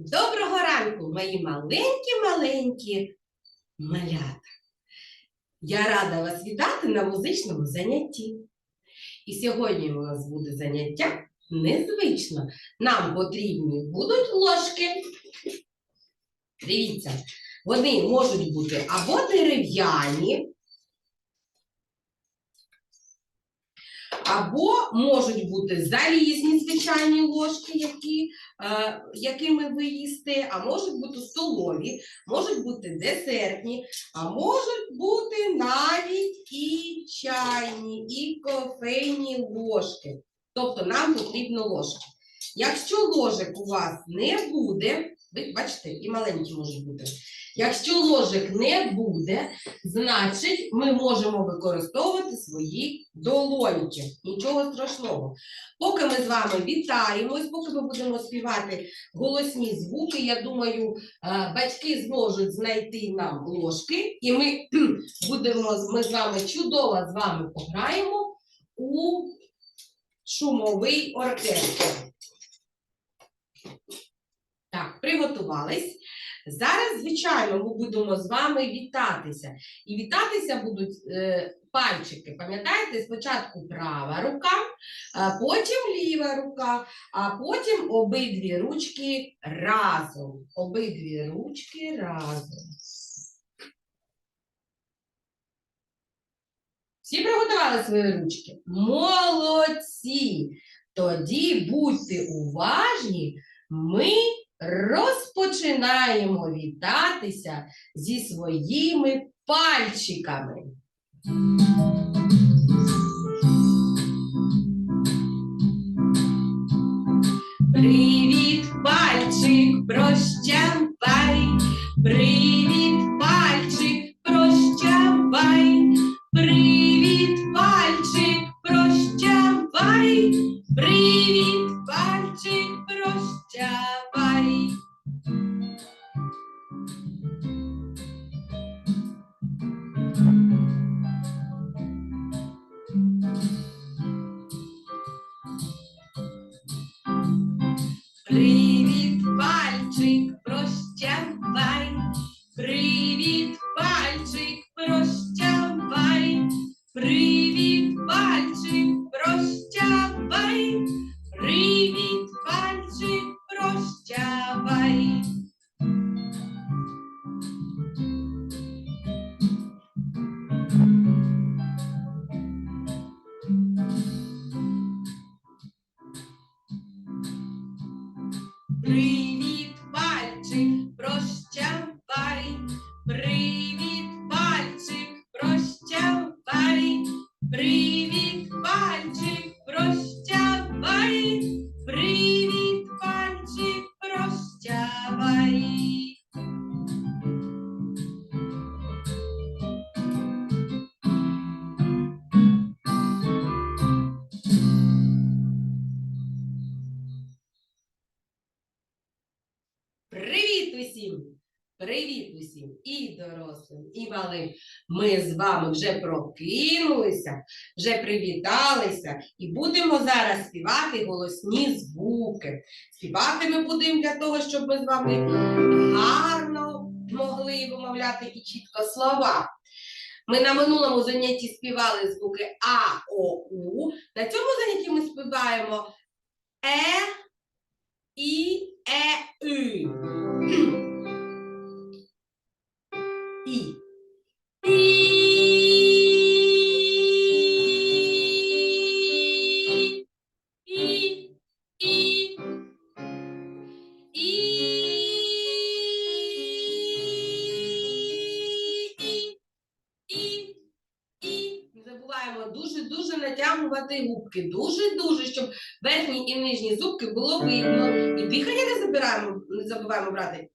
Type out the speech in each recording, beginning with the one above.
Доброго ранку, мої маленькі-маленькі малята. Я рада вас вітати на музичному занятті. І сьогодні у нас буде заняття незвично. Нам потрібні будуть ложки. Дивіться, вони можуть бути або дерев'яні, або можуть бути залізні звичайні ложки, які, е, якими ви їсте, а можуть бути столові, можуть бути десертні, а можуть бути навіть і чайні, і кофейні ложки. Тобто нам потрібно ложки. Якщо ложок у вас не буде, ви бачите, і маленькі можуть бути. Якщо ложок не буде, значить ми можемо використовувати свої долоньки. Нічого страшного. Поки ми з вами вітаємось, поки ми будемо співати голосні звуки, я думаю, е, батьки зможуть знайти нам ложки, і ми будемо ми з вами чудово з вами пограємо у шумовий оркестр. Так, приготувались. Зараз, звичайно, ми будемо з вами вітатися. І вітатися будуть е, пальчики. Пам'ятаєте, спочатку права рука, а потім ліва рука, а потім обидві ручки разом. Обидві ручки разом. Всі приготували свої ручки? Молодці! Тоді будьте уважні, ми розпочинаємо вітатися зі своїми пальчиками. Привіт, пальчик, прощавай. Привіт, пальчик, прощавай. Привіт, green. Усім! Привіт усім! І дорослим, і малим. Ми з вами вже прокинулися, вже привіталися і будемо зараз співати голосні звуки. Співати ми будемо для того, щоб ми з вами гарно могли вимовляти і чітко слова. Ми на минулому занятті співали звуки А, О, У. На цьому занятті ми співаємо Е, I, E, U. нижні зубки було видно. І дихання не забираємо, не забуваємо брати.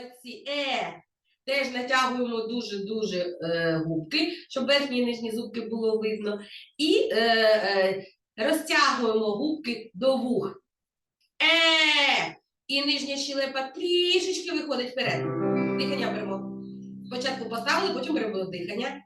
Молодці. Е, Теж натягуємо дуже-дуже е, губки, щоб верхні і нижні зубки було видно. І е, е, розтягуємо губки до вух. Е! І нижня щелепа трішечки виходить вперед. Дихання беремо. Спочатку поставили, потім беремо дихання.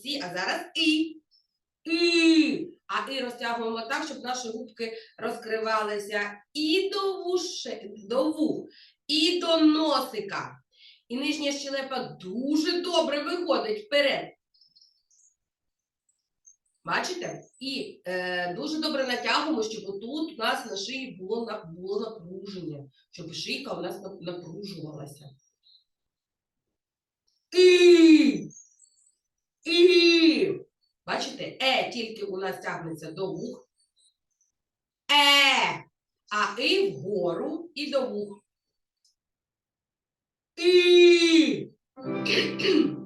Молодці. А зараз і. І. А і розтягуємо так, щоб наші губки розкривалися і до вуше, до вух, і до носика. І нижня щелепа дуже добре виходить вперед. Бачите? І е, дуже добре натягуємо, щоб отут у нас на шиї було, було напруження, щоб шийка у нас напружувалася. І. І. Бачите, е тільки у нас тягнеться до вух. Е. А і вгору і до вух. І.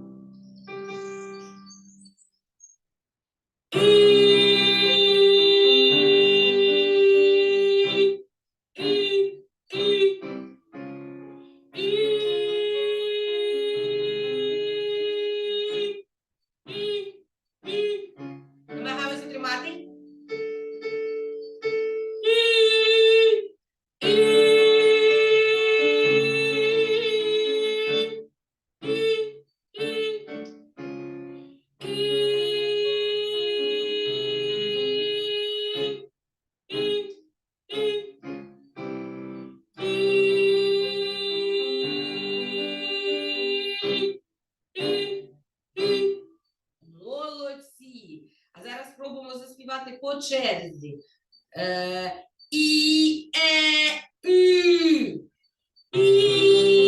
спробуємо заспівати по черзі. Е, і, е, і. І.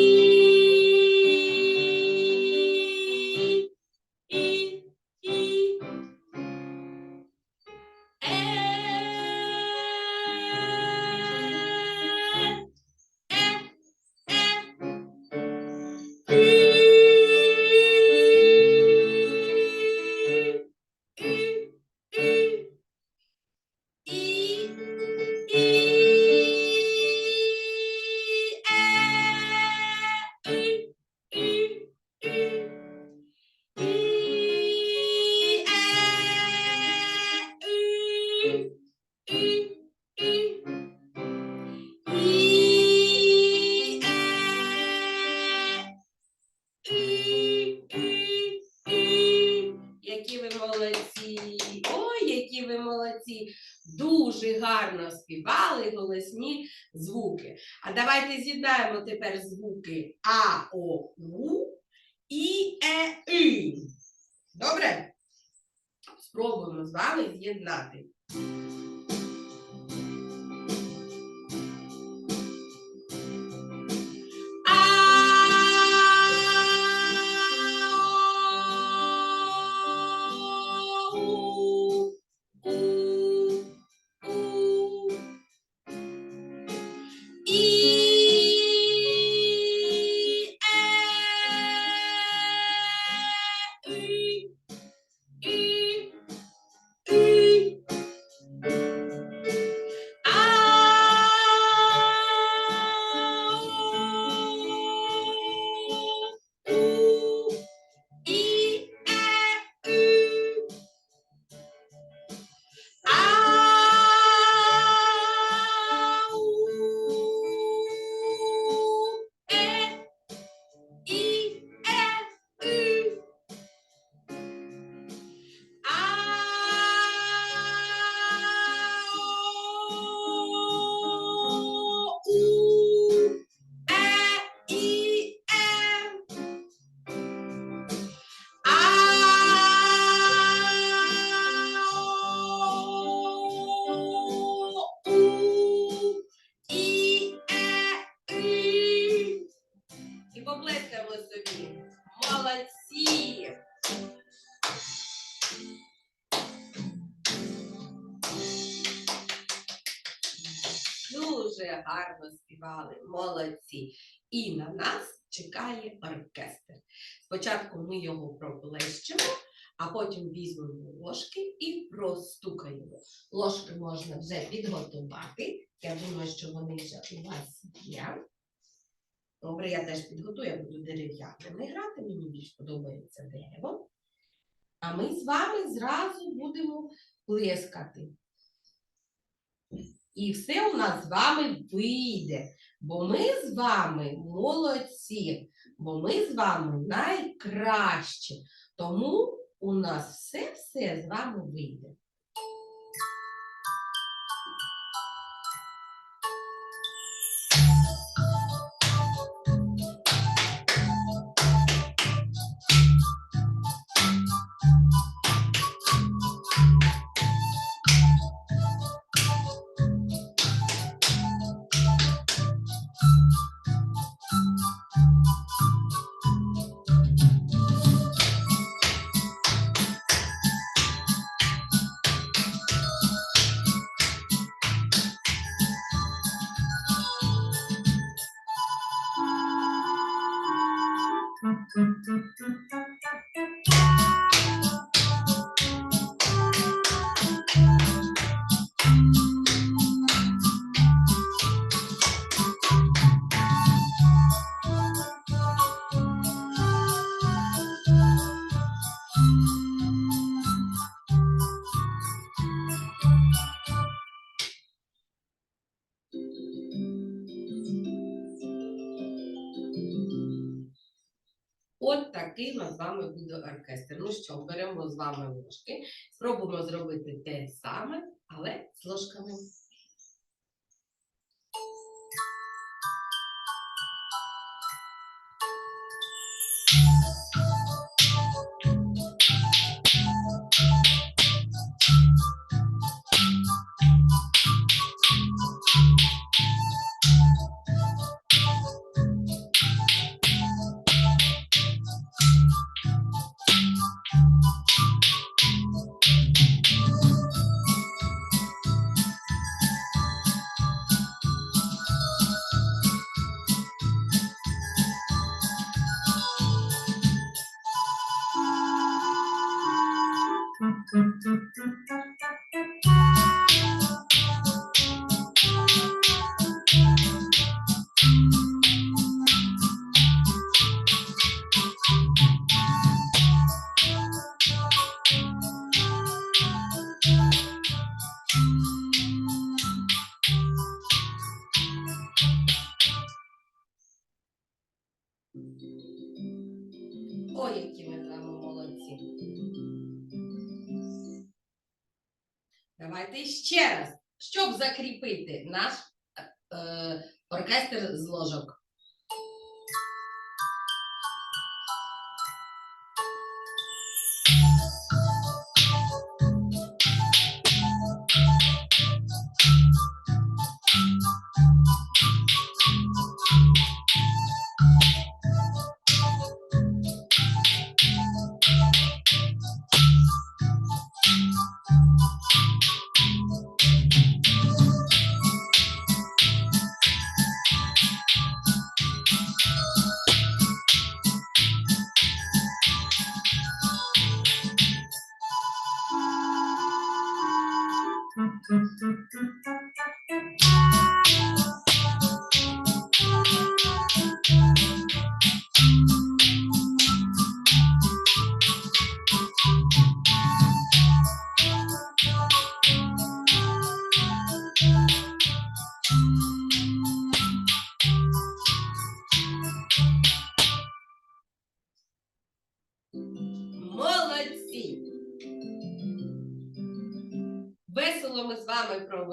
гарно співали голосні звуки. А давайте з'єднаємо тепер звуки А, О, У і Е, И. Добре? Спробуємо з вами з'єднати. Гарно співали, молодці. І на нас чекає оркестр. Спочатку ми його проплещемо, а потім візьмемо ложки і простукаємо. Ложки можна вже підготувати. Я думаю, що вони вже у вас є. Добре, я теж підготую, я буду дерев'яними грати, мені більш подобається дерево. А ми з вами зразу будемо плескати. І все у нас з вами вийде, бо ми з вами молодці, бо ми з вами найкращі. Тому у нас все-все з вами вийде. Такий у нас з вами буде оркестр. Ну що, беремо з вами ложки, спробуємо зробити те саме, але з ложками. Давайте ще раз, щоб закріпити наш е, е, оркестр з ложок.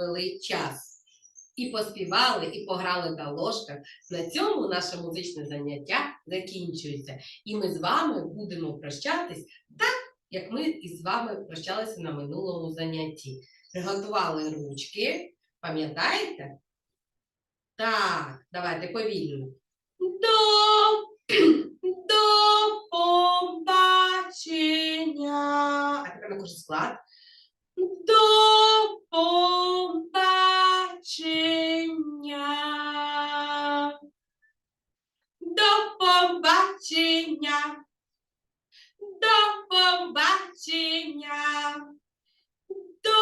провели час. І поспівали, і пограли на ложках. На цьому наше музичне заняття закінчується. І ми з вами будемо прощатись так, як ми із вами прощалися на минулому занятті. Приготували ручки, пам'ятаєте? Так, давайте повільно. До, до побачення. А тепер на кожен склад. До побачення. До побачення. До побачення. До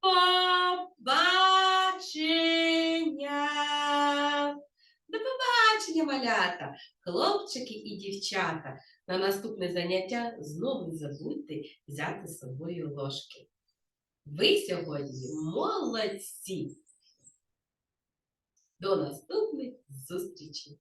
побачення. До побачення, малята, хлопчики і дівчата. На наступне заняття знову не забудьте взяти з собою ложки. Ви сьогодні молодці! До наступних зустрічей!